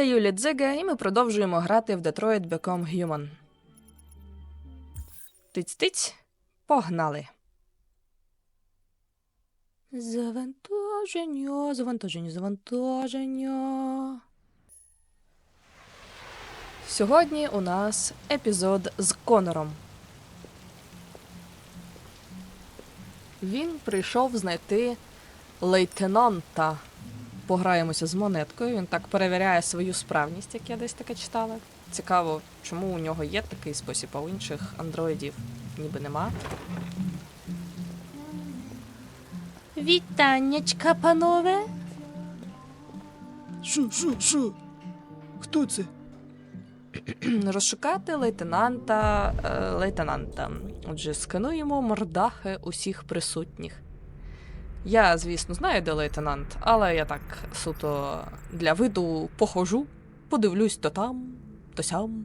Я Юлія Дзига, і ми продовжуємо грати в Detroit Become Human. Тиць-тиць, погнали. Завантаження, завантаження, завантаження. Сьогодні у нас епізод з Конором. Він прийшов знайти лейтенанта. Пограємося з монеткою. Він так перевіряє свою справність, як я десь таке читала. Цікаво, чому у нього є такий спосіб, а у інших андроїдів ніби нема. Вітаннячка, панове. Що, що, що? Хто це? Розшукати лейтенанта. Е, лейтенанта. Отже, скануємо мордахи усіх присутніх. Я, звісно, знаю, де лейтенант, але я так суто для виду похожу, подивлюсь то там, то сям.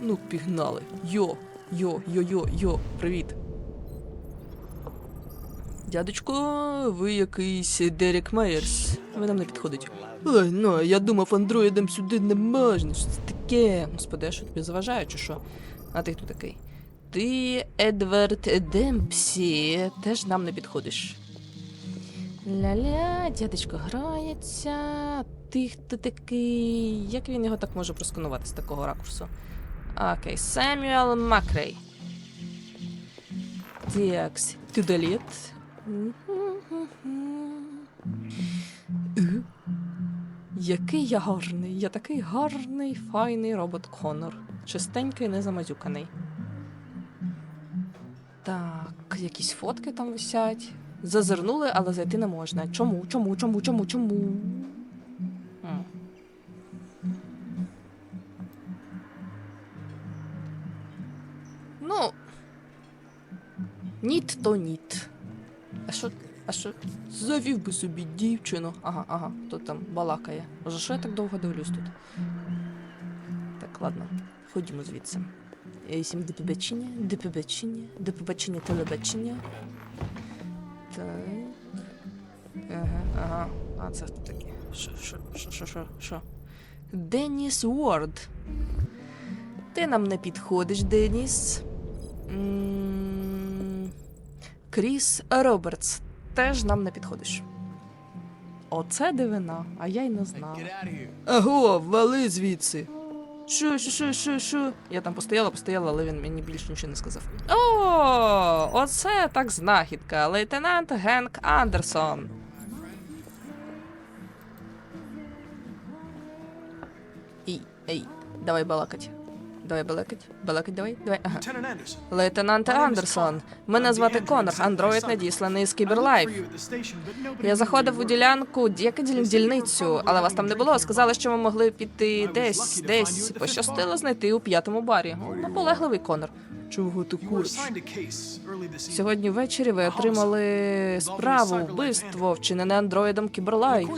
Ну, пігнали. Йо, йо, йо, йо, йо, привіт. Дядечко, ви якийсь Дерек Мейерс. Ви нам не підходить. Ой, ну, я думав, андроїдам сюди не можна. Що це таке? Господи, що тобі заважаю, чи що? А ти хто такий? Ти, Едвард Демпсі, теж нам не підходиш. Ля-ля, дядечко грається. Ти хто такий? Як він його так може просканувати з такого ракурсу? Окей, Семюел Макрей. Текс, тюдаліт. Е? Який я гарний, я такий гарний, файний робот Конор. Чистенький, не замазюканий. Так, якісь фотки там висять. Зазирнули, але зайти не можна. Чому? Чому? Чому? Чому? Чому? М. Ну. Ніт то ніт. А що? А що? Завів би собі дівчину. Ага, ага, хто там балакає. Може, що я так довго дивлюсь тут? Так, ладно, ходімо звідси. Е, Всім до побачення, до побачення, до побачення телебачення. Так. Ага, ага. А це хто таке? Що, що, що, що, що, що? Деніс Уорд. Ти нам не підходиш, Деніс. Кріс Робертс. Теж нам не підходиш. Оце дивина, а я й не знала. Аго, вали звідси. Що, що, що, що, що? Я там постояла, постояла, але він мені більше нічого не сказав. О, оце так знахідка. Лейтенант Генк Андерсон. Ей, ей, давай балакать. Давай балакать. Балакать давай. Давай. Ага. Lieutenant Лейтенант Андерсон. Мене звати Конор, андроїд надісланий з Кіберлайф. Я заходив у ділянку, яка діль- дільницю, але вас там не було. Сказали, що ми могли піти десь, десь. Пощастило знайти у п'ятому барі. Наполегливий Конор. Чого ти куриш? Сьогодні ввечері ви отримали справу вбивство, вчинене андроїдом Кіберлайф.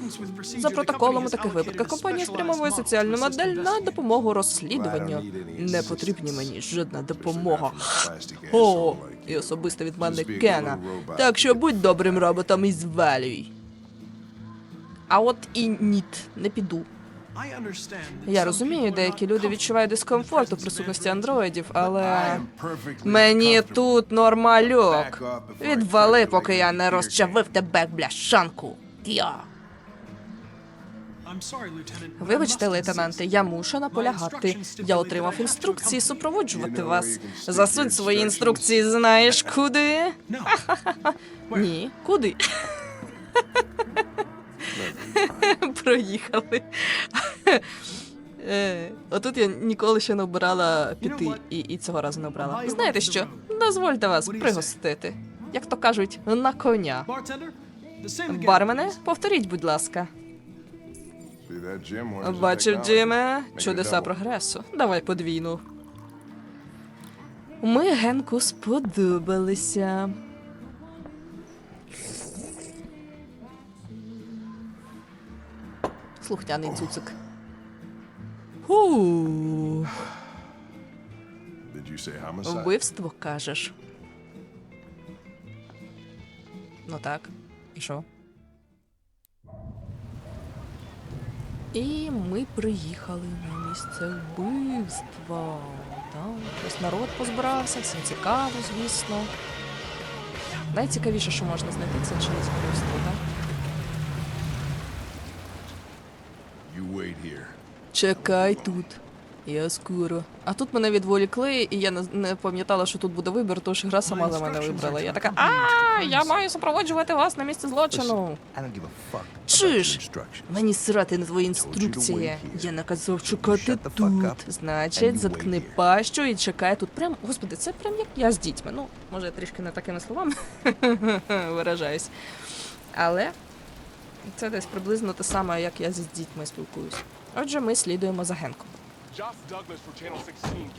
За протоколом у таких випадках компанія спрямовує соціальну модель на допомогу розслідуванню. Не потрібні мені жодна допомога. О, і особисто від мене Кена. Так що будь добрим роботом і звалюй. А от і ніт, не піду. Я розумію, деякі люди відчувають дискомфорт у присутності андроїдів, але мені тут нормальок. Відвали, поки я не розчавив тебе бляшанку. Я. Вибачте, лейтенанте, я мушу наполягати. Я отримав інструкції супроводжувати вас. Засунь свої інструкції, знаєш куди? Ні, куди? Проїхали. Е, Отут я ніколи ще не обирала піти, і, і цього разу не обрала. Знаєте що? Дозвольте вас пригостити. Як то кажуть, на коня. Бармене, повторіть, будь ласка. Бачив, Джиме, чудеса прогресу. Давай подвійну. Ми Генку сподобалися. Слухняний цуцик. Ху, вбивство кажеш. Ну так. І що? І ми приїхали на місце вбивства. Там ось народ позбирався, всім цікаво, звісно. Найцікавіше, що можна знайти, це чиєсь вбивство, так? Чекай тут. Я скоро. А тут мене відволікли, і я не, не пам'ятала, що тут буде вибір, тож гра сама за мене вибрала. Я така, а я маю супроводжувати вас на місце злочину. Instructions. Мені срати на твої інструкції. Я наказав чекати тут. Значить, заткни пащу і чекай тут. Прям, господи, це прям як я з дітьми. Ну, може, я трішки не такими словами виражаюсь. Але це десь приблизно те саме, як я зі дітьми спілкуюсь. Отже, ми слідуємо за Генком.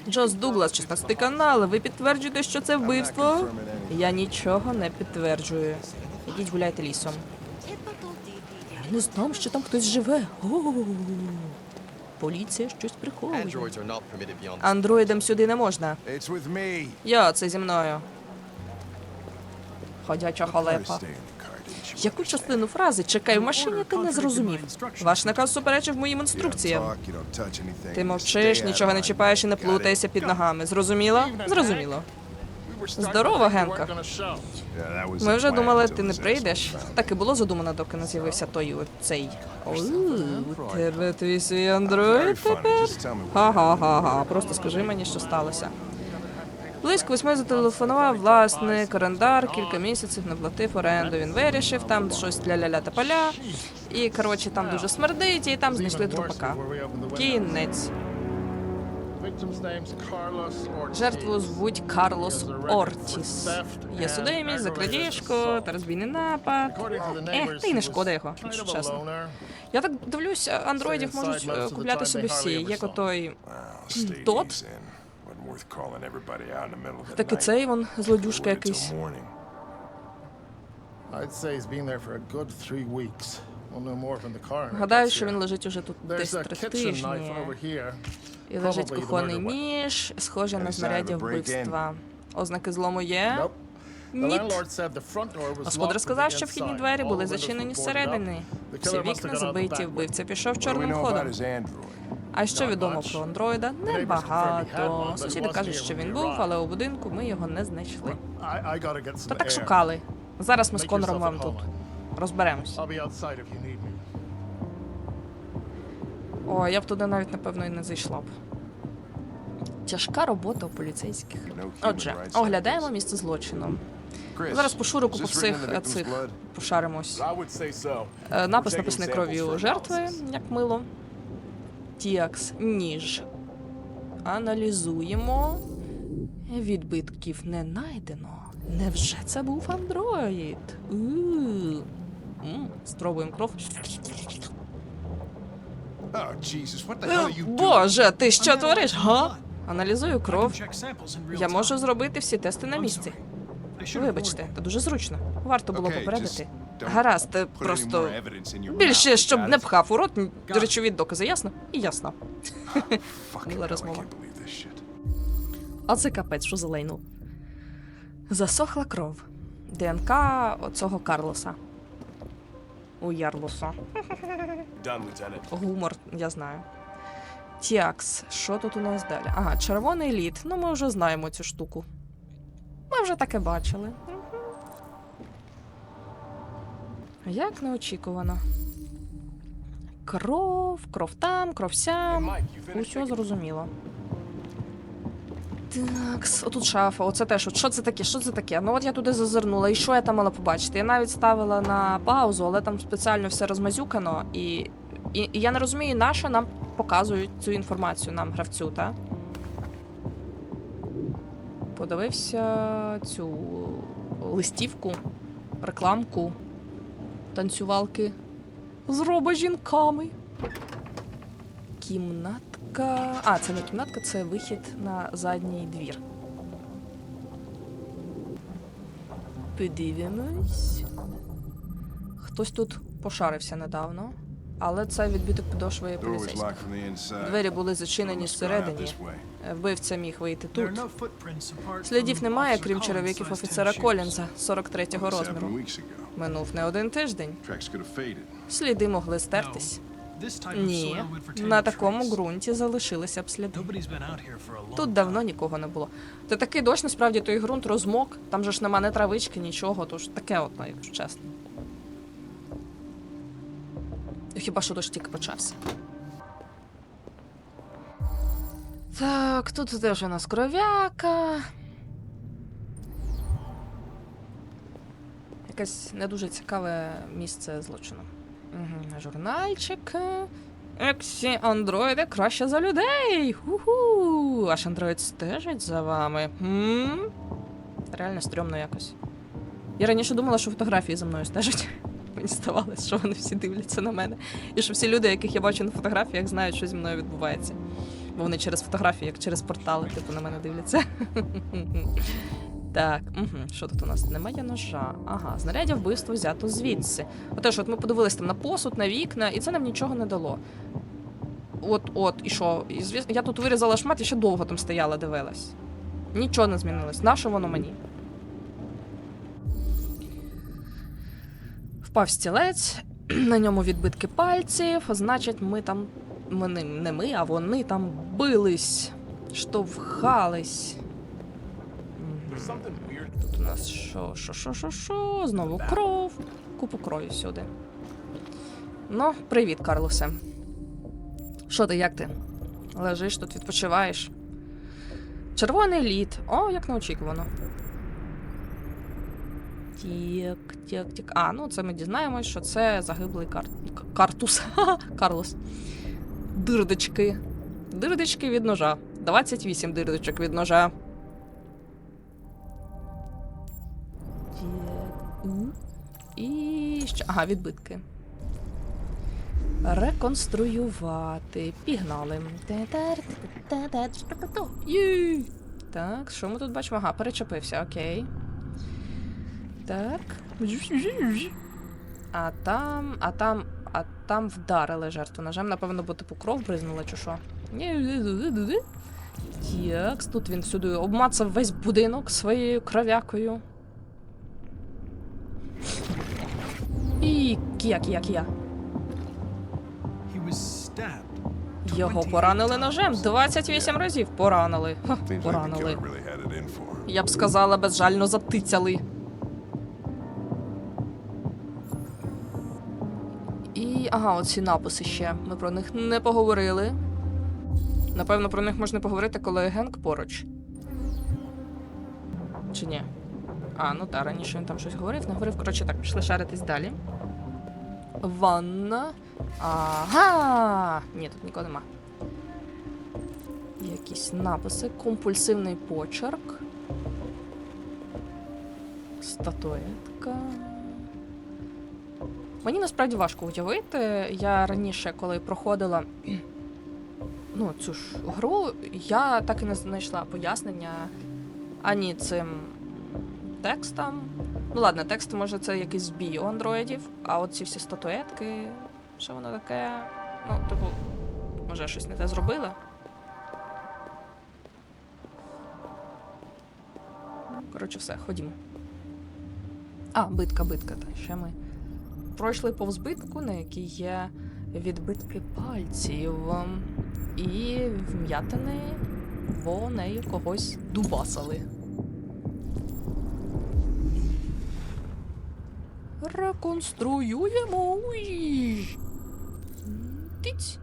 Джос Дуглас, 16 канал. Ви підтверджуєте, що це вбивство? Я нічого не підтверджую. Ідіть гуляйте лісом. Я не знав, що там хтось живе. Поліція щось приховує. Андроїдам сюди не можна. Я це зі мною. Ходяча халепа. Яку частину фрази чекай в машині, ти не зрозумів. Ваш наказ суперечив моїм інструкціям. Ти мовчиш, нічого не чіпаєш і не плутайся під ногами. Зрозуміло? Зрозуміло. Здорово, Генка. Ми вже думали, ти не прийдеш. Так і було задумано, доки не з'явився той оцей. О, у тебе твій свій андроїд тепер? Ха-ха-ха-ха. Просто скажи мені, що сталося. Близько восьми зателефонував власник, орендар, кілька місяців не платив оренду. Він вирішив, там щось ля-ля-ля та поля. І, коротше, там дуже смердить, і там знайшли трупака. Кінець. Жертву звуть Карлос Ортіс. Є судимість за крадіжку та розбійний напад. Ех, та й не шкода його, якщо чесно. Я так дивлюсь, андроїдів можуть е, купляти собі всі, як отой. Well, stay Тот? easy and wasn't worth calling everybody out in the middle of the Так і цей вон злодюшка якийсь. till morning. I'd say he's been there for a good three weeks. We'll know more when Гадаю, що він лежить уже тут десь a три тижні. І лежить кухонний ніж, схоже на знаряддя вбивства. Ознаки злому є? Ні. landlord said the front door was Господар сказав, що вхідні двері були зачинені зсередини. Всі вікна забиті, вбивця пішов чорним ходом. А що відомо про андроїда? Небагато. Сусіди кажуть, що він був, але у будинку ми його не знайшли. Та так шукали. Зараз ми з Конором вам тут розберемось. О, я б туди навіть напевно і не зайшла б. Тяжка робота у поліцейських. Отже, оглядаємо місце злочину. Зараз по шурику по всіх е, цих пошаримось. Е, Напис написаний кров'ю жертви, як мило. Тіакс, ніж. Аналізуємо. Відбитків не знайдено. Невже це був андроїд? У. Спробуємо кров. Oh, doing? Боже, ти що твориш? Га? Аналізую кров. Я можу зробити всі тести на місці. Вибачте, це дуже зручно. Варто було попередити. Гаразд, просто більше, щоб не пхав у рот речові докази, ясно? І ясно. Мила розмова. А це капець, що залейнув. Засохла кров. ДНК оцього Карлоса. У Ярлоса. Гумор, я знаю. Тіакс, що тут у нас далі? Ага, червоний лід. Ну, ми вже знаємо цю штуку. Ми вже таке бачили. Як неочікувано. Кров, кров там, кров сям. Усьо зрозуміло. Так, отут шафа, оце теж. От що це таке? Що це таке? Ну от я туди зазирнула, і що я там мала побачити? Я навіть ставила на паузу, але там спеціально все розмазюкано, і, і, і я не розумію, на що нам показують цю інформацію, нам, гравцю, та? Подивився цю листівку, рекламку, танцювалки зроба жінками. Кімнатка. А, це не кімнатка, це вихід на задній двір. Подивимось. Хтось тут пошарився недавно, але це відбиток підошви Door поліцейських. Двері були зачинені зсередині. Вбивця міг вийти тут. Слідів немає, крім черевиків офіцера Колінза, 43-го This розміру. Минув не один тиждень. Сліди могли стертись. Ні, на такому ґрунті залишилися б сліди. Тут давно нікого не було. Це такий дощ, насправді той ґрунт розмок, там же ж нема не травички, нічого, тож таке от, якщо чесно. Хіба що дощ тільки почався. Так, тут теж у нас кров'яка. Якесь не дуже цікаве місце злочину. Угу. Журнальчик. Ексі андроїди краще за людей. Ху-ху. Аж андроїд стежить за вами. М? Реально стрьомно якось. Я раніше думала, що фотографії за мною стежать. Мені здавалось, що вони всі дивляться на мене. І що всі люди, яких я бачу на фотографіях, знають, що зі мною відбувається. Бо вони через фотографії, як через портали, типу, на мене дивляться. Так, угу. що тут у нас? Немає ножа. Ага, знаряддя вбивства взято звідси. Отож, от ми подивилися там на посуд, на вікна, і це нам нічого не дало. От, от, і що? І звіс- Я тут вирізала шмат і ще довго там стояла, дивилась. Нічого не змінилось. Нащо воно мені? Впав стілець, на ньому відбитки пальців, значить, ми там. Ми не, ми, а вони там бились, штовхались. Тут у нас що, що, що, що, що? Знову кров. Купу крові сюди. Ну, привіт, Карлосе. Що ти, як ти? Лежиш тут, відпочиваєш. Червоний лід. О, як неочікувано. Тік, тік, тік. А, ну це ми дізнаємось, що це загиблий кар... картус. Карлос. Дирдочки. Дирдочки від ножа. 28 дирдочок від ножа. І що? Ага, відбитки. Реконструювати. Пігнали. Так, що ми тут бачимо? Ага, перечепився, окей. Так. А там, а там, а там вдарили жертву ножем. Напевно, бо типу кров бризнула, чи що. Так, тут він сюди обмацав весь будинок своєю кров'якою. І кія, кія, кія. Його поранили ножем. 28 разів поранили. Ха, поранили. Я б сказала, безжально затицяли. Ага, оці написи ще. Ми про них не поговорили. Напевно, про них можна поговорити, коли Генк поруч. Чи ні? А, ну так, раніше він там щось говорив, не говорив. Коротше, так, пішли шаритись далі. Ванна. Ага! Ні, тут нікого нема. Якісь написи, компульсивний почерк. Статуетка. Мені насправді важко уявити. Я раніше, коли проходила ну, цю ж гру, я так і не знайшла пояснення ані цим текстам. Ну ладно, текст може це якийсь збій у андроїдів, а от ці всі статуетки, що воно таке? Ну, типу, може, я щось не те зробила? Коротше, все, ходімо. А, битка, битка. Та ще ми пройшли повз битку, на якій є відбитки пальців і вм'ятини, бо нею когось дубасали. Реконструюємо. Уй. Тиць.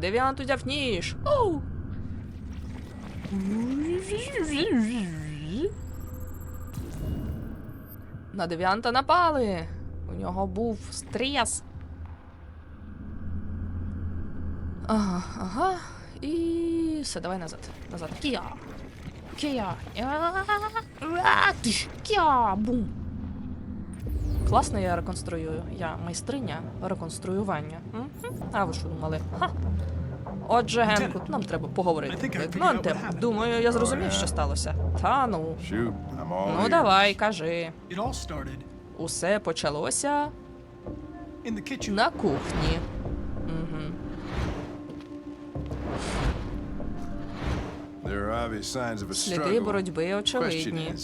Девіант узяв ніж. Оу. На девіанта напали. У нього був стрес. Ага, ага. І все, давай назад. Назад. Кія. Кія. Кія. Бум. Класно я реконструюю. Я майстриня реконструювання. А ви що думали? Ха. Отже, Генку, нам треба поговорити. Лейтенанте, думаю, я зрозумів, що сталося. Та ну. Ну давай, кажи. Усе почалося на кухні. Угу. Сліди боротьби очевидні.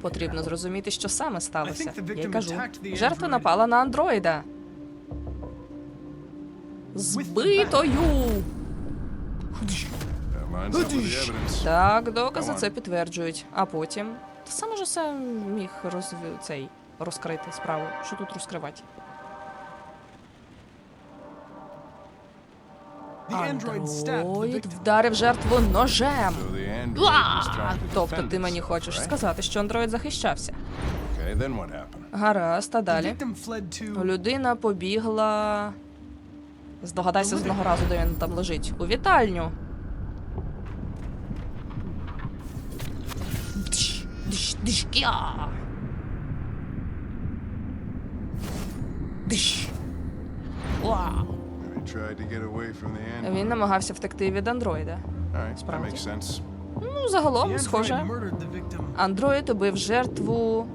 Потрібно зрозуміти, що саме сталося. Я кажу, жертва напала на андроїда. збитою. Так, докази це підтверджують. А потім. Ти сам же все міг розв... цей розкрити справу. Що тут розкривати? Андроїд вдарив жертву ножем. Тобто ти мені хочеш сказати, що андроїд захищався. Гаразд, а далі. Людина побігла. Здогадайся з одного разу, де він там лежить. У вітальню. Диш, диш, диш, кя. Диш. Вау. Maybe tried to get away from the android. Він намагався втекти від андроїда. Справді. Ну, загалом, схоже. Андроїд убив жертву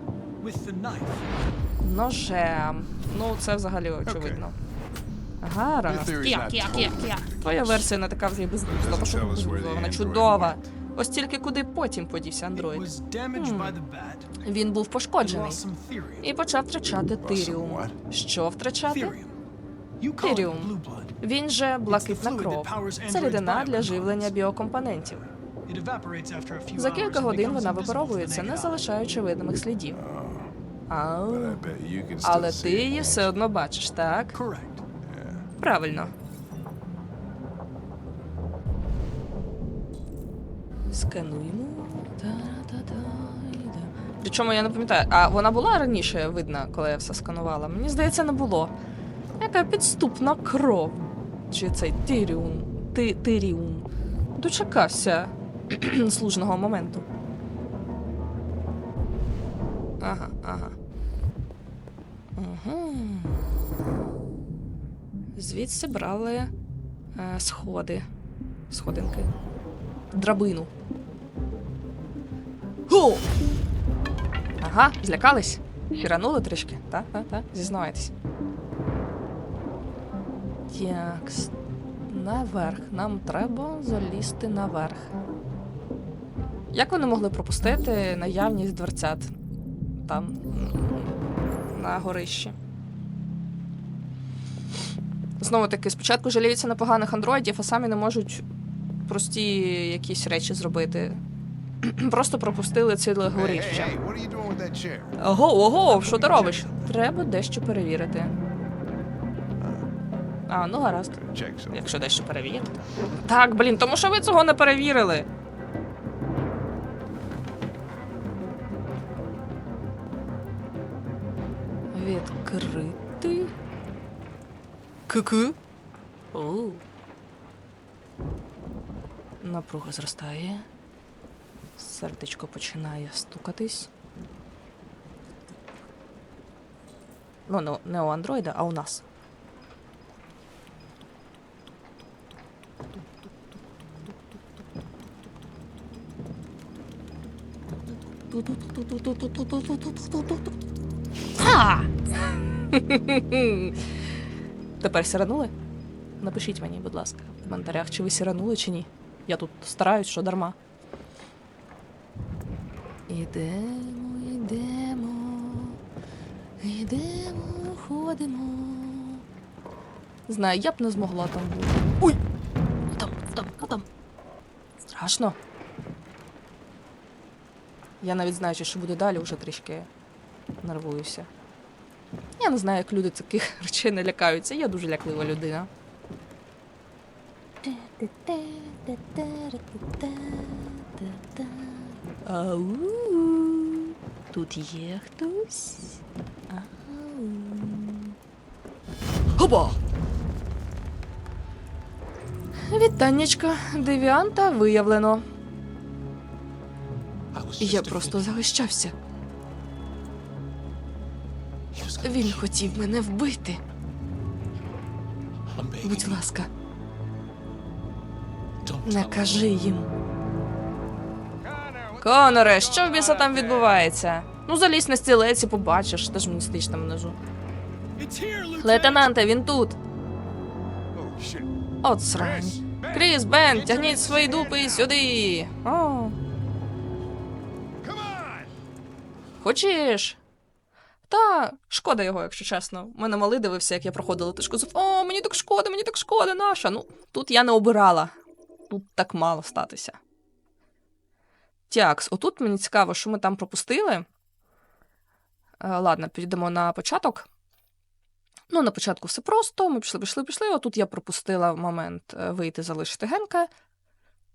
ножем. Ну, це взагалі очевидно. Гаразд. Твоя версія не така вже безглузда, Doesn't то що вона чудова. Ось тільки куди потім подівся андроїд. bat Він був пошкоджений і почав втрачати тиріум. Що втрачати? Тиріум. Він же блакитна кров. Це рідина для живлення біокомпонентів. За кілька годин вона випаровується, не залишаючи видимих слідів. Still Але ти її все одно бачиш, так? Правильно. Скануємо. Причому я не пам'ятаю, а вона була раніше видна, коли я все сканувала? Мені здається, не було. Яка підступна кров. Чи цей тиріум. Ти. Дочекався служного моменту. Ага, ага. Угу. Звідси брали е, сходи. Сходинки. Драбину. О! Ага, злякались? Хіранули трішки? Так, так, так. Зізнавайтесь. Так. Наверх. Нам треба залізти наверх. Як вони могли пропустити наявність дверцят там на горищі? Знову таки, спочатку жаліються на поганих андроїдів, а самі не можуть прості якісь речі зробити. Просто пропустили that chair? Ого, ого, що ти робиш? Треба дещо перевірити. А, ну гаразд. Якщо дещо перевірити. Так, блін, тому що ви цього не перевірили. Відкрити. Ку-ку. Оу. Напруга зростає. Сердечко починає стукатись. Ну, ну, не у андроїда, а у нас. А! Тепер сіранули? Напишіть мені, будь ласка, в коментарях, чи ви сіранули, чи ні. Я тут стараюсь, що дарма. Ідемо, йдемо, йдемо, ходимо. Знаю, я б не змогла там бути. Ой! Там, там, там. Страшно. Я навіть знаючи, що буде далі, вже трішки нервуюся. Я не знаю, як люди таких речей не лякаються. Я дуже ляклива людина. Ау. Тут є хтось. Ау. Хоба! Вітаннячка, девіанта виявлено. Я просто захищався. Він хотів мене вбити. Будь ласка, не кажи їм. Коноре, що в біса там відбувається? Ну, залізь на стілець і побачиш, ти ж мені стоїш там внизу. Лейтенанте, він тут. От срань. Кріс, Бен, тягніть свої дупи сюди. О, хочеш? Та шкода його, якщо чесно. У мене малий дивився, як я проходила, ти сказав, о, мені так шкода, мені так шкода, наша. Ну, тут я не обирала. Тут так мало статися. Тякс, отут мені цікаво, що ми там пропустили. Е, ладно, підійдемо на початок. Ну, на початку все просто. Ми пішли, пішли, пішли. Отут я пропустила момент е, вийти, залишити Генка.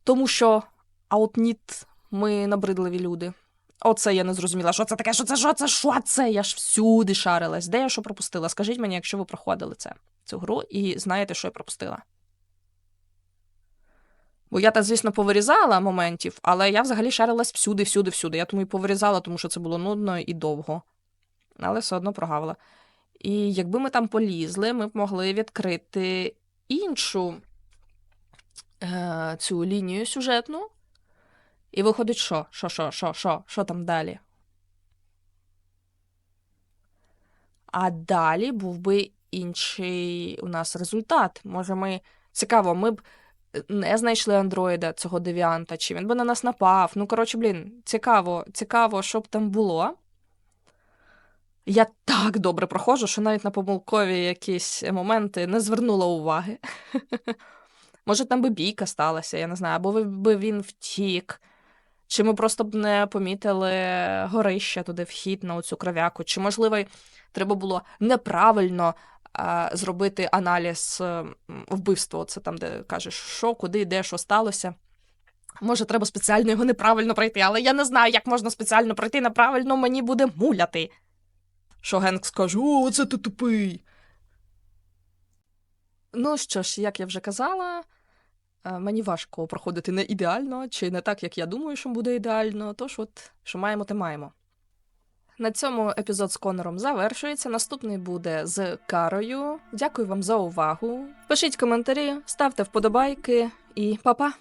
Тому що аутніт ми набридливі люди. Оце я не зрозуміла. Що це таке? Що це? Що це? Що це? Я ж всюди шарилась. Де я що пропустила? Скажіть мені, якщо ви проходили це, цю гру, і знаєте, що я пропустила. Бо я та, звісно, повирізала моментів, але я взагалі шарилась всюди, всюди, всюди. Я тому і повирізала, тому що це було нудно і довго. Але все одно прогавила. І якби ми там полізли, ми б могли відкрити іншу е, цю лінію сюжетну. І виходить, що? Що, що, що, що, що там далі? А далі був би інший у нас результат. Може, ми. Цікаво, ми б не знайшли андроїда цього девіанта, чи він би на нас напав. Ну, коротше, блін, цікаво, цікаво, що б там було. Я так добре проходжу, що навіть на помилкові якісь моменти не звернула уваги. Може, там би бійка сталася, я не знаю, або би він втік. Чи ми просто б не помітили горище туди вхід на оцю кров'яку? Чи, можливо, треба було неправильно зробити аналіз е, вбивства? Це там, де кажеш, що, куди, де, що сталося. Може, треба спеціально його неправильно пройти, але я не знаю, як можна спеціально пройти неправильно, мені буде муляти. Що Генк скаже, о, оце ти тупий. Ну що ж, як я вже казала, е, мені важко проходити не ідеально, чи не так, як я думаю, що буде ідеально. Тож, от, що маємо, те маємо. На цьому епізод з Конором завершується. Наступний буде з Карою. Дякую вам за увагу. Пишіть коментарі, ставте вподобайки і па-па!